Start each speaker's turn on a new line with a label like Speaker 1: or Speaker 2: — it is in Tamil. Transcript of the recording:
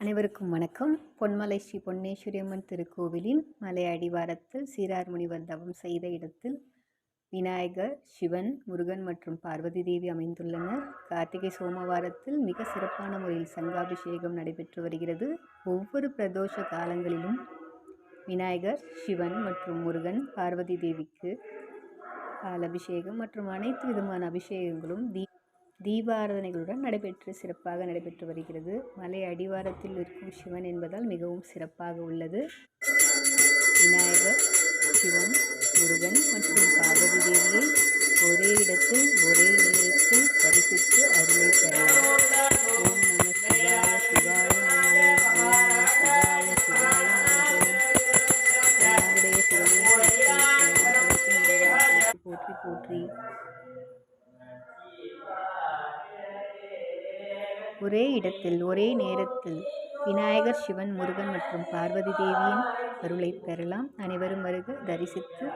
Speaker 1: அனைவருக்கும் வணக்கம். பொன்மலை ஸ்ரீ பொன்னேஸ்வரியம்மன் திருக்கோவிலின் மலை அடிவாரத்தில் சீரார் முனிவர் தவம் செய்த இடத்தில் விநாயகர் சிவன் முருகன் மற்றும் பார்வதி தேவி அமைந்துள்ளனர். கார்த்திகை சோமவாரத்தில் மிக சிறப்பான முறையில் சங்காபிஷேகம் நடைபெற்று வருகிறது. ஒவ்வொரு பிரதோஷ காலங்களிலும் விநாயகர் சிவன் மற்றும் முருகன் பார்வதி தேவிக்கு பால் அபிஷேகம் மற்றும் அனைத்து விதமான அபிஷேகங்களும் தீ தீபாராதனைகளுடன் நடைபெற்று சிறப்பாக நடைபெற்று வருகிறது. மலை அடிவாரத்தில் இருக்கும் சிவன் என்பதால் மிகவும் சிறப்பாக உள்ளது. விநாயகர் சிவன் முருகன் மற்றும் பார்வதி தேவியை ஒரே இடத்தில் ஒரே நேரத்தில் தரிசித்து அருளை பெறலாம். ஓம் நம சிவாய சிவாய சிவாய சிவாய போற்றி போற்றி. ஒரே இடத்தில் ஒரே நேரத்தில் விநாயகர் சிவன் முருகன் மற்றும் பார்வதி தேவியின் அருளை பெறலாம். அனைவரும் வருக தரிசித்து